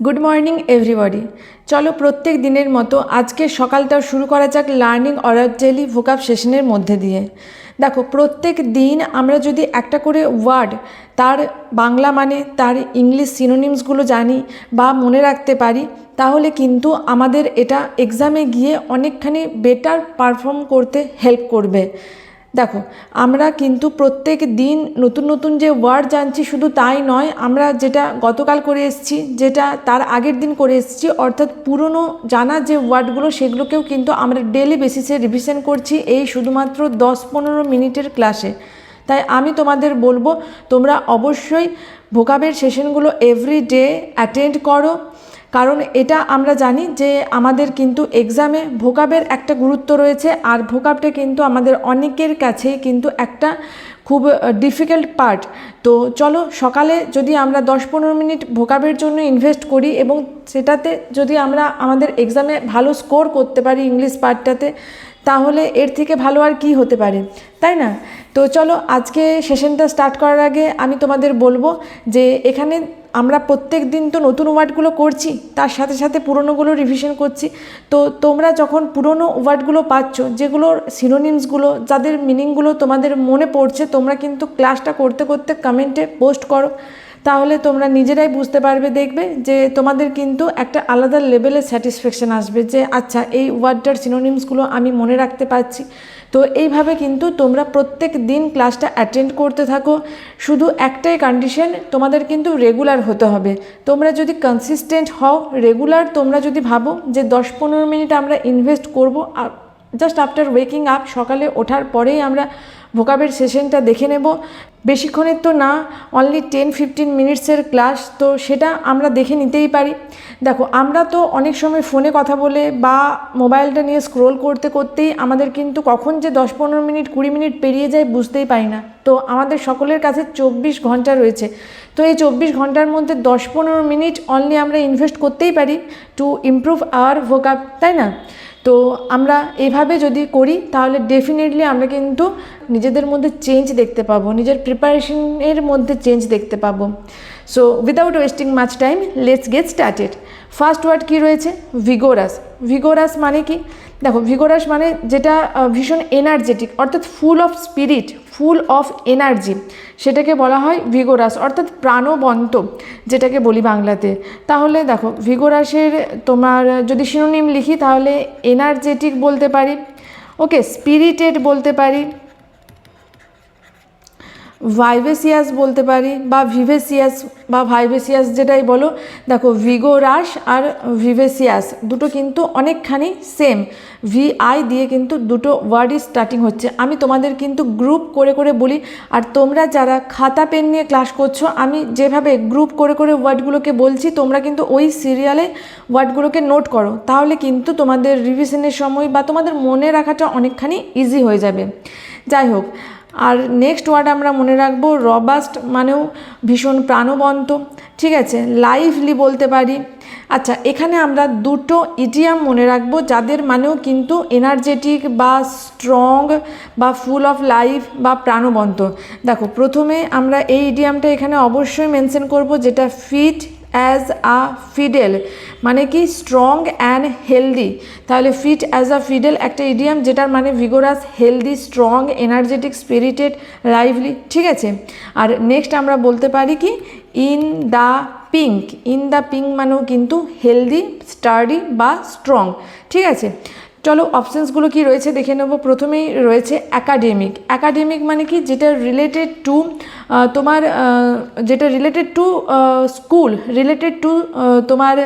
Good morning everybody চলো প্রত্যেক দিনের মতো আজকে সকালটা শুরু করা যাক লার্নিং অরাজেলি ভোকাব সেশনের মধ্যে দিয়ে। দেখো, প্রত্যেক দিন আমরা যদি একটা করে ওয়ার্ড তার বাংলা মানে তার ইংলিশ সিনোনিমসগুলো জানি বা মনে রাখতে পারি, তাহলে কিন্তু আমাদের এটা এক্সামে গিয়ে অনেকখানি বেটার পারফর্ম করতে হেল্প করবে। দেখো, আমরা কিন্তু প্রত্যেক দিন নতুন নতুন যে ওয়ার্ড জানছি শুধু তাই নয়, আমরা যেটা গতকাল করে এসেছি, যেটা তার আগের দিন করে এসেছি, অর্থাৎ পুরনো জানা যে ওয়ার্ডগুলো সেগুলোকেও কিন্তু আমরা ডেলি বেসিসে রিভিশন করছি এই শুধুমাত্র দশ পনেরো মিনিটের ক্লাসে তাই আমি তোমাদের বলব, তোমরা অবশ্যই ভোকাবের সেশনগুলো এভরি ডে অ্যাটেন্ড করো কারণ এটা আমরা জানি যে আমাদের কিন্তু এক্সামে ভোকাবের একটা গুরুত্ব রয়েছে আর ভোকাবটা কিন্তু আমাদের অনেকের কাছেই কিন্তু একটা খুব ডিফিকাল্ট পার্ট তো চলো সকালে যদি আমরা দশ পনেরো মিনিট ভোকাবের জন্য ইনভেস্ট করি এবং সেটাতে যদি আমরা আমাদের এক্সামে ভালো স্কোর করতে পারি ইংলিশ পার্টটাতে তাহলে এর থেকে ভালো আর কি হতে পারে? তাই না? তো চলো আজকে সেশনটা স্টার্ট করার আগে আমি তোমাদের বলব যে এখানে আমরা প্রত্যেক দিন তো নতুন ওয়ার্ডগুলো করছি, তার সাথে সাথে পুরনোগুলো রিভিশন করছি। তো তোমরা যখন পুরনো ওয়ার্ডগুলো পাচ্ছ যেগুলোর সিনোনিমসগুলো যাদের মিনিংগুলো তোমাদের মনে পড়ছে, তোমরা কিন্তু ক্লাসটা করতে করতে কমেন্টে পোস্ট করো। তাহলে তোমরা নিজেরাই বুঝতে পারবে, দেখবে যে তোমাদের কিন্তু একটা আলাদা লেভেলের স্যাটিসফ্যাকশান আসবে যে আচ্ছা এই ওয়ার্ডটার সিনোনিমসগুলো আমি মনে রাখতে পারছি। তো এইভাবে কিন্তু তোমরা প্রত্যেক দিন ক্লাসটা অ্যাটেন্ড করতে থাকো। শুধু একটাই কন্ডিশন তোমাদের কিন্তু রেগুলার হতে হবে। তোমরা যদি কনসিস্টেন্ট হও রেগুলার তোমরা যদি ভাবো যে দশ পনেরো মিনিট আমরা ইনভেস্ট করব জাস্ট আফটার ওয়েকিং আপ সকালে ওঠার পরেই আমরা ভোকাবের সেশনটা দেখে নেব। বেশিক্ষণের তো না অনলি টেন ফিফটিন মিনিটসের ক্লাস তো সেটা আমরা দেখে নিতেই পারি। দেখো, আমরা তো অনেক সময় ফোনে কথা বলে বা মোবাইলটা নিয়ে স্ক্রোল করতে করতেই আমাদের কিন্তু কখন যে দশ, পনেরো মিনিট, কুড়ি মিনিট পেরিয়ে যায় বুঝতেই পারি না। তো আমাদের সকলের কাছে চব্বিশ ঘণ্টা রয়েছে। তো এই চব্বিশ ঘণ্টার মধ্যে দশ, পনেরো মিনিট অনলি আমরা ইনভেস্ট করতেই পারি টু ইমপ্রুভ আওয়ার ভোকাব তাই না? তো আমরা এভাবে যদি করি, তাহলে ডেফিনেটলি আমরা কিন্তু নিজেদের মধ্যে চেঞ্জ দেখতে পাবো, নিজের প্রিপারেশনের মধ্যে চেঞ্জ দেখতে পাবো। So without wasting much time let's get started first word কী রয়েছে? ভিগোরাস ভিগোরাস মানে কি? দেখো ভিগোরাস মানে যেটা ভীষণ এনার্জেটিক অর্থাৎ full of spirit full of energy সেটাকে বলা হয় ভিগোরাস অর্থাৎ প্রাণবন্ত, যেটাকে বলি বাংলাতে। তাহলে দেখো ভিগোরাসের তোমার, যদি সিনোনিম লিখি, তাহলে এনার্জেটিক বলতে পারি ওকে স্পিরিটেড বলতে পারি ভাইভেসিয়াস বলতে পারি বা ভিভেসিয়াস বা ভাইভেসিয়াস যেটাই বলো, দেখো ভিগোরাস আর ভিভেসিয়াস দুটো কিন্তু অনেকখানি সেম ভি আই দিয়ে কিন্তু দুটো ওয়ার্ডই স্টার্টিং হচ্ছে। আমি তোমাদের কিন্তু গ্রুপ করে করে বলি, আর তোমরা যারা খাতা পেন নিয়ে ক্লাস করছ, আমি যেভাবে গ্রুপ করে করে ওয়ার্ডগুলোকে বলছি, তোমরা কিন্তু ওই সিরিয়ালে ওয়ার্ডগুলোকে নোট করো। তাহলে কিন্তু তোমাদের রিভিশনের সময় বা তোমাদের মনে রাখাটা অনেকখানি ইজি হয়ে যাবে। যাই হোক আর নেক্সট ওয়ার্ড আমরা মনে রাখব রবাস্ট মানেও ভীষণ প্রাণবন্ত। ঠিক আছে? লাইভলি বলতে পারি। আচ্ছা এখানে আমরা দুটো ইডিয়াম মনে রাখব যাদের মানেও কিন্তু এনার্জেটিক বা স্ট্রং বা ফুল অফ লাইফ বা প্রাণবন্ত। দেখো, প্রথমে আমরা এই ইডিয়ামটা এখানে অবশ্যই মেনশন করব যেটা ফিট অ্যাজ আ ফিডেল মানে কি স্ট্রং অ্যান্ড হেলদি তাহলে ফিট অ্যাজ আ ফিডেল একটা ইডিয়াম যেটার মানে vigorous healthy strong energetic spirited lively ঠিক আছে? আর নেক্সট আমরা বলতে পারি কি in the pink in the pink মানেও কিন্তু হেলদি স্টার্ডি বা স্ট্রং ঠিক আছে? চলো অপশানসগুলো কি রয়েছে দেখে নেব। প্রথমেই রয়েছে অ্যাকাডেমিক অ্যাকাডেমিক মানে কি? যেটা রিলেটেড টু তোমার যেটা related to school related to তোমার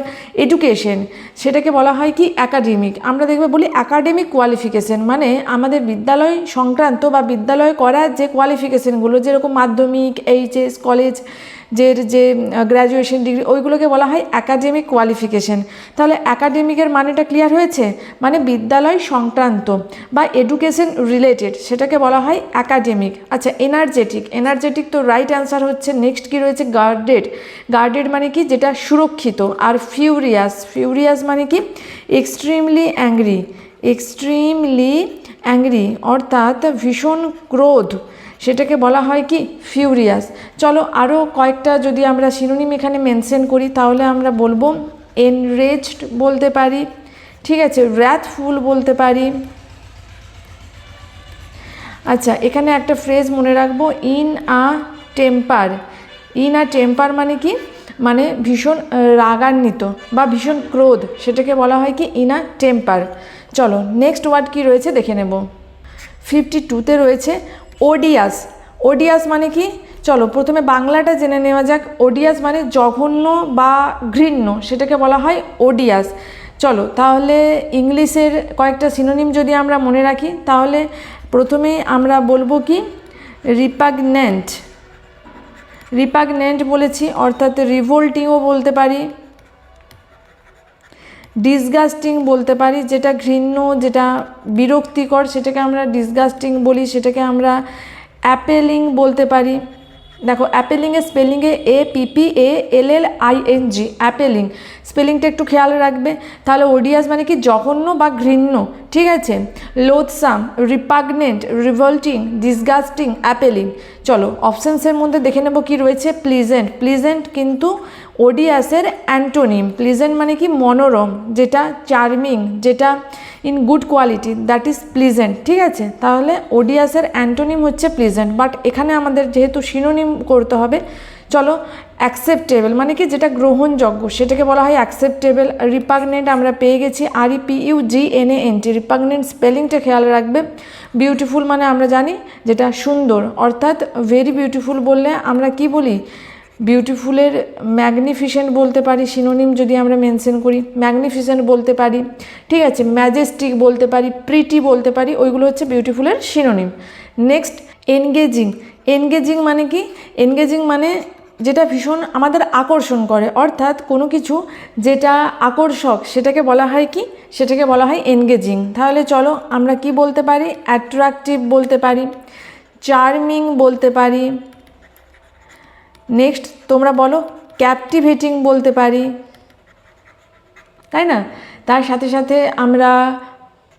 এডুকেশন সেটাকে বলা হয় কি? অ্যাকাডেমিক আমরা দেখবে বলি অ্যাকাডেমিক কোয়ালিফিকেশান মানে আমাদের বিদ্যালয় সংক্রান্ত বা বিদ্যালয় করা যে কোয়ালিফিকেশানগুলো যেরকম মাধ্যমিক, এইচএস কলেজ যে যে গ্র্যাজুয়েশন ডিগ্রি ওইগুলোকে বলা হয় অ্যাকাডেমিক কোয়ালিফিকেশন তাহলে অ্যাকাডেমিকের মানেটা ক্লিয়ার হয়েছে? মানে বিদ্যালয় সংক্রান্ত বা এডুকেশন রিলেটেড সেটাকে বলা হয় অ্যাকাডেমিক আচ্ছা এনার্জেটিক এনার্জেটিক তো রাইট অ্যান্সার হচ্ছে নেক্সট কী রয়েছে? গার্ডেড গার্ডেড মানে কি? যেটা সুরক্ষিত আর ফিউরিয়াস ফিউরিয়াস মানে কি? এক্সট্রিমলি অ্যাংরি এক্সট্রিমলি অ্যাংরি অর্থাৎ ভীষণ ক্রোধ। সেটাকে বলা হয় কি? ফিউরিয়াস চলো আরও কয়েকটা যদি আমরা সিনোনিম এখানে মেনশন করি, তাহলে আমরা বলব এনরেজড বলতে পারি, ঠিক আছে? র্যাথফুল বলতে পারি। আচ্ছা এখানে একটা ফ্রেজ মনে রাখব in a temper in a temper মানে কি? মানে ভীষণ রাগান্বিত বা ভীষণ ক্রোধ, সেটাকে বলা হয় কি? ইন আ টেম্পার চলো নেক্সট ওয়ার্ড কি রয়েছে? দেখে নেব। ফিফটি টুতে রয়েছে ওডিয়াস। ওডিয়াস মানে কি? চলো, প্রথমে বাংলাটা জেনে নেওয়া যাক। ওডিয়াস মানে জঘন্য বা ঘৃণ্য, সেটাকে বলা হয় ওডিয়াস। চলো, তাহলে ইংলিশের কয়েকটা সিনোনিম যদি আমরা মনে রাখি, তাহলে প্রথমে আমরা বলব কি? রিপাগন্যান্ট রিপাগন্যান্ট বলেছি, অর্থাৎ রিভোল্টিংও বলতে পারি। ডিসগাস্টিং বলতে পারি, যেটা ঘৃণ্য, যেটা বিরক্তিকর, সেটাকে আমরা ডিসগাস্টিং বলি, সেটাকে আমরা অ্যাপেলিং বলতে পারি। দেখো অ্যাপেলিংয়ের স্পেলিংয়ে A P P E L L I N G appealing স্পেলিংটা একটু খেয়াল রাখবে। তাহলে ওডিয়াস মানে কি জঘন্য বা ঘৃণ্য? ঠিক আছে? লোথসাম রিপাগনেন্ট রিভল্টিং ডিসগাস্টিং অ্যাপেলিং চলো অপশানসের মধ্যে দেখে নেব কি রয়েছে। প্লিজেন্ট প্লিজেন্ট কিন্তু ওডিয়াসের অ্যান্টোনিম প্লিজেন্ট মানে কি মনোরম, যেটা চার্মিং যেটা in good quality that is pleasant ঠিক আছে? তাহলে ওডিয়াসের অ্যান্টোনিম হচ্ছে প্লিজেন্ট বাট এখানে আমাদের যেহেতু সিনোনিম করতে হবে, চলো অ্যাকসেপ্টেবল মানে কি যেটা গ্রহণযোগ্য, সেটাকে বলা হয় অ্যাকসেপ্টেবল রিপাগনেন্ট আমরা পেয়ে গেছি আর U G N A N T repugnant স্পেলিংটা খেয়াল রাখবে বিউটিফুল মানে আমরা জানি যেটা সুন্দর, অর্থাৎ ভেরি বিউটিফুল বললে আমরা কি বলি? বিউটিফুলের ম্যাগনিফিসেন্ট বলতে পারি সিনোনিম যদি আমরা মেনশন করি ম্যাগনিফিসেন্ট বলতে পারি, ঠিক আছে ম্যাজেস্টিক বলতে পারি প্রিটি বলতে পারি, ওইগুলো হচ্ছে বিউটিফুলের সিনোনিম নেক্সট এনগেজিং এনগেজিং মানে কি? এনগেজিং মানে যেটা ভীষণ আমাদের আকর্ষণ করে, অর্থাৎ কোনো কিছু যেটা আকর্ষক, সেটাকে বলা হয় কি? সেটাকে বলা হয় এনগেজিং তাহলে চলো আমরা কি বলতে পারি? অ্যাট্রাকটিভ বলতে পারি চার্মিং বলতে পারি নেক্সট তোমরা বলো ক্যাপটিভেটিং বলতে পারি। তাই না? তার সাথে সাথে আমরা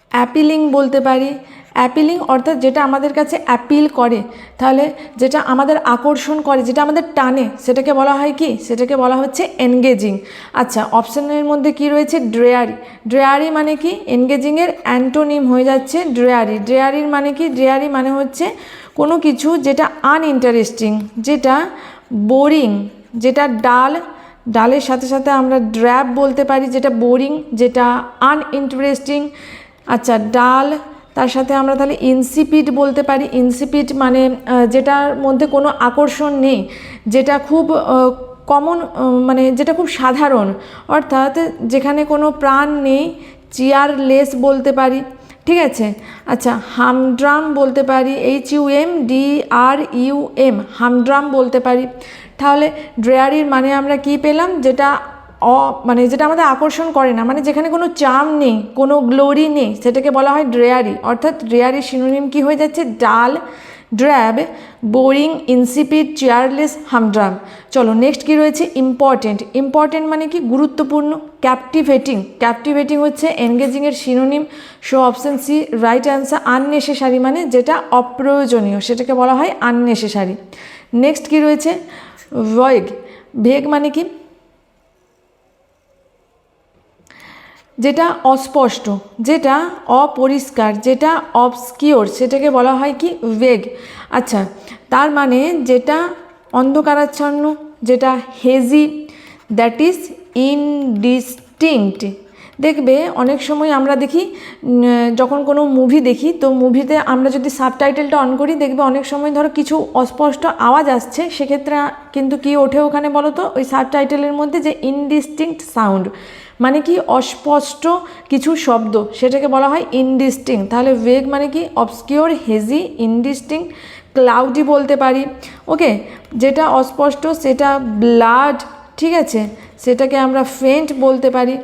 অ্যাপিলিং বলতে পারি। অ্যাপিলিং অর্থাৎ যেটা আমাদের কাছে অ্যাপিল করে। তাহলে যেটা আমাদের আকর্ষণ করে, যেটা আমাদের টানে, সেটাকে বলা হয় কি? সেটাকে বলা হচ্ছে এনগেজিং আচ্ছা অপশানের মধ্যে কি রয়েছে? ড্রেয়ারি ড্রেয়ারি মানে কি? এনগেজিংয়ের অ্যান্টোনিম হয়ে যাচ্ছে ড্রেয়ারি ড্রেয়ারির মানে কি? ড্রেয়ারি মানে হচ্ছে কোনো কিছু যেটা আনইন্টারেস্টিং যেটা বোরিং, যেটা ডাল, ডালের সাথে সাথে আমরা ড্র্যাব বলতে পারি, যেটা বোরিং, যেটা আনইন্টারেস্টিং আচ্ছা ডাল, তার সাথে আমরা তাহলে ইনসিপিড বলতে পারি। ইনসিপিড মানে যেটার মধ্যে কোনো আকর্ষণ নেই, যেটা খুব কমন মানে যেটা খুব সাধারণ। অর্থাৎ যেখানে কোনো প্রাণ নেই চেয়ারলেস বলতে পারি। ঠিক আছে? আচ্ছা হামড্রাম বলতে পারি H U M D R U M humdrum বলতে পারি। তাহলে ড্রেয়ারির মানে আমরা কি পেলাম? যেটা অ মানে যেটা আমাদের আকর্ষণ করে না মানে যেখানে কোনো চাম নেই, কোনো গ্লোরি নেই, সেটাকে বলা হয় ড্রেয়ারি। অর্থাৎ ড্রেয়ারি সিনোনিম কি হয়ে যাচ্ছে? Dull drab boring insipid cheerless humdrum চলো নেক্সট কি রয়েছে? ইম্পর্টেন্ট ইম্পর্টেন্ট মানে কি? গুরুত্বপূর্ণ ক্যাপটিভেটিং ক্যাপটিভেটিং হচ্ছে এনগেজিংয়ের synonym show option C right answer unnecessary মানে যেটা অপ্রয়োজনীয়, সেটাকে বলা হয় আননেসেসারি নেক্সট কি রয়েছে? ভয়েগ ভেগ মানে কি? যেটা অস্পষ্ট, যেটা অপরিষ্কার, যেটা অবস্কিওর সেটাকে বলা হয় কি? ভেগ আচ্ছা তার মানে যেটা অন্ধকারাচ্ছন্ন, যেটা হেজি দ্যাট ইজ ইনডিস্টিংক্ট দেখবে, অনেক সময় আমরা দেখি যখন কোনো মুভি দেখি, তো মুভিতে আমরা যদি সাবটাইটেলটা অন করি, দেখবে অনেক সময় ধরো কিছু অস্পষ্ট আওয়াজ আসছে, সেক্ষেত্রে কিন্তু কি ওঠে ওখানে বলো তো ওই সাবটাইটেলের মধ্যে যে ইনডিস্টিংক্ট সাউন্ড মানে কি অস্পষ্ট কিছু শব্দ, সেটাকে বলা হয় ইনডিস্টিং তাহলে ভেগ মানে কি অবস্কিওর হেজি ইনডিস্টিং ক্লাউডি বলতে পারি। ওকে যেটা অস্পষ্ট, সেটা ব্লাড ঠিক আছে? সেটাকে আমরা ফেন্ট বলতে পারি।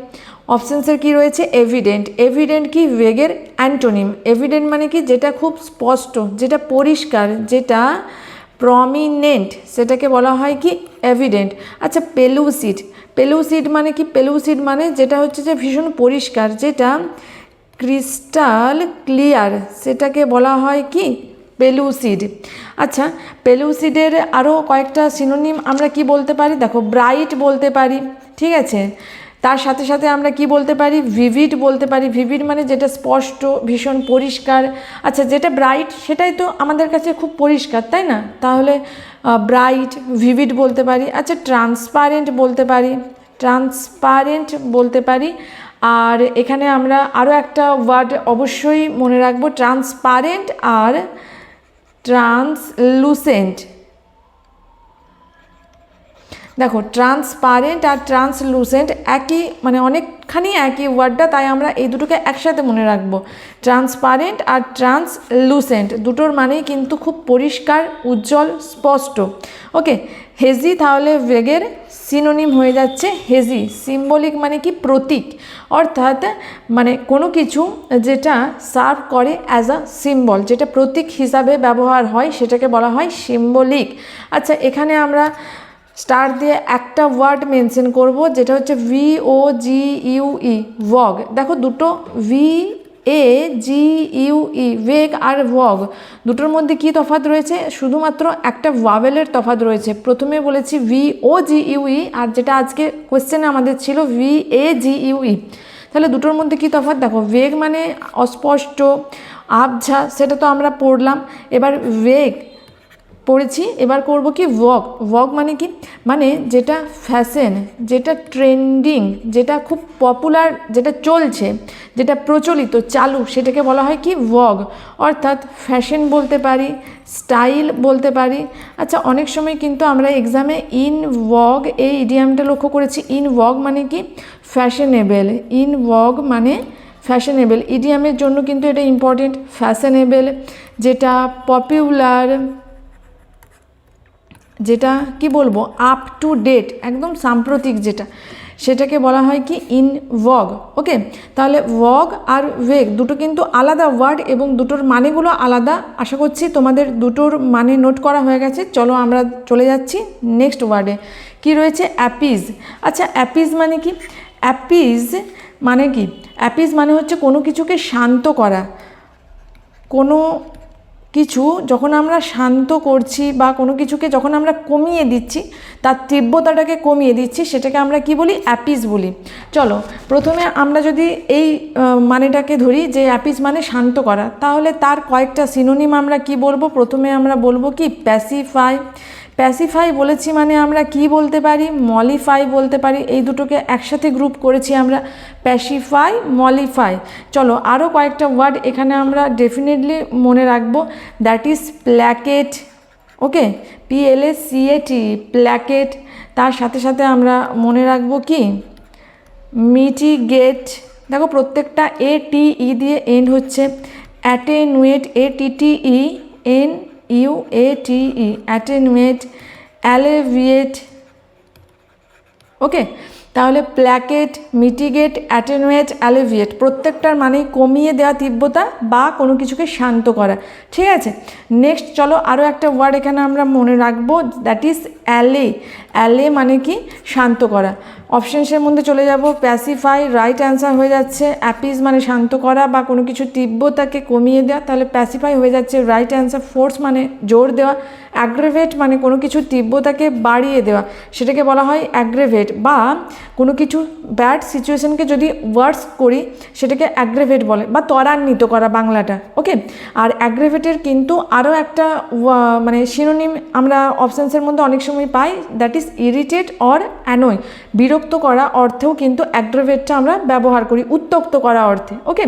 অপশানসের কি রয়েছে? এভিডেন্ট এভিডেন্ট কি? ভেগের অ্যান্টোনিম এভিডেন্ট মানে কি? যেটা খুব স্পষ্ট, যেটা পরিষ্কার, যেটা প্রমিনেন্ট সেটাকে বলা হয় কি? এভিডেন্ট আচ্ছা পেলুসিড পেলুসিড মানে কি? পেলুসিড মানে যেটা হচ্ছে যে ভীষণ পরিষ্কার, যেটা ক্রিস্টাল ক্লিয়ার সেটাকে বলা হয় কি? পেলুসিড আচ্ছা পেলুসিডের আরও কয়েকটা সিনোনিম আমরা কি বলতে পারি? দেখো ব্রাইট বলতে পারি, ঠিক আছে? তার সাথে সাথে আমরা কি বলতে পারি? ভিভিড বলতে পারি। ভিভিড মানে যেটা স্পষ্ট, ভীষণ পরিষ্কার। আচ্ছা যেটা ব্রাইট সেটাই তো আমাদের কাছে খুব পরিষ্কার, তাই না? তাহলে ব্রাইট ভিভিড বলতে পারি। আচ্ছা ট্রান্সপারেন্ট বলতে পারি। ট্রান্সপারেন্ট বলতে পারি। আর এখানে আমরা আরও একটা ওয়ার্ড অবশ্যই মনে রাখব। ট্রান্সপারেন্ট আর ট্রান্সলুসেন্ট দেখো ট্রান্সপারেন্ট আর ট্রান্সলুসেন্ট একই মানে অনেকখানি একই ওয়ার্ডটা তাই আমরা এই দুটোকে একসাথে মনে রাখব। ট্রান্সপারেন্ট আর ট্রান্সলুসেন্ট দুটোর মানেই কিন্তু খুব পরিষ্কার, উজ্জ্বল, স্পষ্ট। ওকে হেজি তাহলে বেগের সিনোনিম হয়ে যাচ্ছে হেজি সিম্বলিক মানে কি প্রতীক। অর্থাৎ মানে কোনো কিছু যেটা সার্ভ করে অ্যাজ আ সিম্বল যেটা প্রতীক হিসাবে ব্যবহার হয়, সেটাকে বলা হয় সিম্বলিক আচ্ছা এখানে আমরা স্টার দিয়ে একটা ওয়ার্ড মেনশন করব, যেটা হচ্ছে ভি ও জি ইউ ই ওয়াগ দেখো দুটো V A G U E vague R wag দুটোর মধ্যে কি তফাৎ রয়েছে? শুধুমাত্র একটা ওয়াভেলের তফাত রয়েছে। প্রথমে বলেছি ভি ও জি ইউ ই আর যেটা আজকে কোয়েশ্চেনে আমাদের ছিল ভি এ জি ইউ ই তাহলে দুটোর মধ্যে কি তফাৎ? দেখো ওয়েগ মানে অস্পষ্ট, আবঝা, সেটা তো আমরা পড়লাম। এবার ওয়েগ পড়েছি, এবার করব কি ওয়াক ওয়াক মানে কি? মানে যেটা ফ্যাশন যেটা ট্রেন্ডিং যেটা খুব পপুলার যেটা চলছে, যেটা প্রচলিত, চালু, সেটাকে বলা হয় কি ওয়াগ অর্থাৎ ফ্যাশন বলতে পারি স্টাইল বলতে পারি। আচ্ছা অনেক সময় কিন্তু আমরা এক্সামে ইন ওয়াগ এই ইডিয়ামটা লক্ষ্য করেছি। ইন ওয়াগ মানে কি? ফ্যাশনেবেল ইন ওয়াগ মানে ফ্যাশনেবেল ইডিয়ামের জন্য কিন্তু এটা ইম্পর্টেন্ট ফ্যাশনেবেল যেটা পপুলার যেটা, কি বলব আপ টু ডেট একদম সাম্প্রতিক যেটা, সেটাকে বলা হয় কি ইন ওয়গ ওকে তাহলে ওয়গ আর ওয়েগ দুটো কিন্তু আলাদা ওয়ার্ড এবং দুটোর মানেগুলো আলাদা। আশা করছি তোমাদের দুটোর মানে নোট করা হয়ে গেছে। চলো আমরা চলে যাচ্ছি নেক্সট ওয়ার্ডে কি রয়েছে? অ্যাপিজ আচ্ছা অ্যাপিজ মানে কি? অ্যাপিজ মানে কি? অ্যাপিজ মানে হচ্ছে কোনো কিছুকে শান্ত করা। কোনো কিছু যখন আমরা শান্ত করছি বা কোনো কিছুকে যখন আমরা কমিয়ে দিচ্ছি, তার তীব্রতাটাকে কমিয়ে দিচ্ছি, সেটাকে আমরা কি বলি? অ্যাপিস বলি। চলো, প্রথমে আমরা যদি এই মানেটাকে ধরি যে অ্যাপিস মানে শান্ত করা, তাহলে তার কয়েকটা সিনোনিম আমরা কি বলব? প্রথমে আমরা বলব কি? প্যাসিফাই প্যাসিফাই বলেছি মানে আমরা কি বলতে পারি মলিফাই বলতে পারি, এই দুটোকে একসাথে গ্রুপ করেছি আমরা প্যাসিফাই মলিফাই চলো আরও কয়েকটা ওয়ার্ড এখানে আমরা ডেফিনেটলি মনে রাখব that is placate okay P L A C A T placate তার সাথে সাথে আমরা মনে রাখব কি? মিটিগেট দেখো প্রত্যেকটা এ টি ই দিয়ে এন্ড হচ্ছে অ্যাটেনুয়েট এ টি টি ই এন ইউ এ টি ই অ্যাটেনুয়েট অ্যালেভিয়েট। ওকে, তাহলে প্ল্যাকেট, মিটিগেট অ্যাটেনুয়েট অ্যালিভিয়েট, প্রত্যেকটার মানেই কমিয়ে দেওয়া তীব্রতা বা কোনো কিছুকে শান্ত করা। ঠিক আছে? নেক্সট চলো আরও একটা ওয়ার্ড এখানে আমরা মনে রাখব দ্যাট ইজ অ্যালে। অ্যালে মানে কি? শান্ত করা। অপশানসের মধ্যে চলে যাব। প্যাসিফাই রাইট অ্যান্সার হয়ে যাচ্ছে। অ্যাপিস মানে শান্ত করা বা কোনো কিছু তীব্রতাকে কমিয়ে দেওয়া। তাহলে প্যাসিফাই হয়ে যাচ্ছে। রাইট অ্যান্সার ফোর্স মানে জোর দেওয়া। অ্যাগ্রেভেট মানে কোনো কিছু তীব্রতাকে বাড়িয়ে দেওয়া। সেটাকে বলা হয় অ্যাগ্রেভেট বা কোনো কিছু ব্যাড সিচুয়েশনকে যদি ওয়ার্স করি, সেটাকে অ্যাগ্রেভেট বলে বা ত্বরান্বিত করা বাংলাটা। ওকে আর অ্যাগ্রেভেটের কিন্তু আরও একটা মানে শিরোনিম আমরা অপশানসের মধ্যে অনেক সময় পাই। That is irritate or annoy বিরক্ত করা অর্থেও কিন্তু অ্যাগ্রেভেটটা আমরা ব্যবহার করি উত্তক্ত করা অর্থে ওকে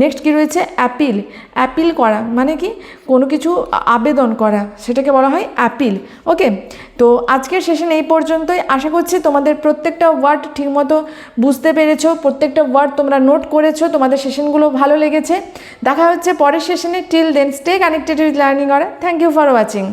নেক্সট কী রয়েছে? অ্যাপিল অ্যাপিল করা মানে কি? কোনো কিছু আবেদন করা, সেটাকে বলা হয় অ্যাপিল ওকে তো আজকের সেশন এই পর্যন্তই। আশা করছি তোমাদের প্রত্যেকটা ওয়ার্ড ঠিকমতো বুঝতে পেরেছ, প্রত্যেকটা ওয়ার্ড তোমরা নোট করেছ, তোমাদের সেশনগুলো ভালো লেগেছে। দেখা হচ্ছে পরের সেশনে till then stay connected with learning করা থ্যাংক ইউ ফর ওয়াচিং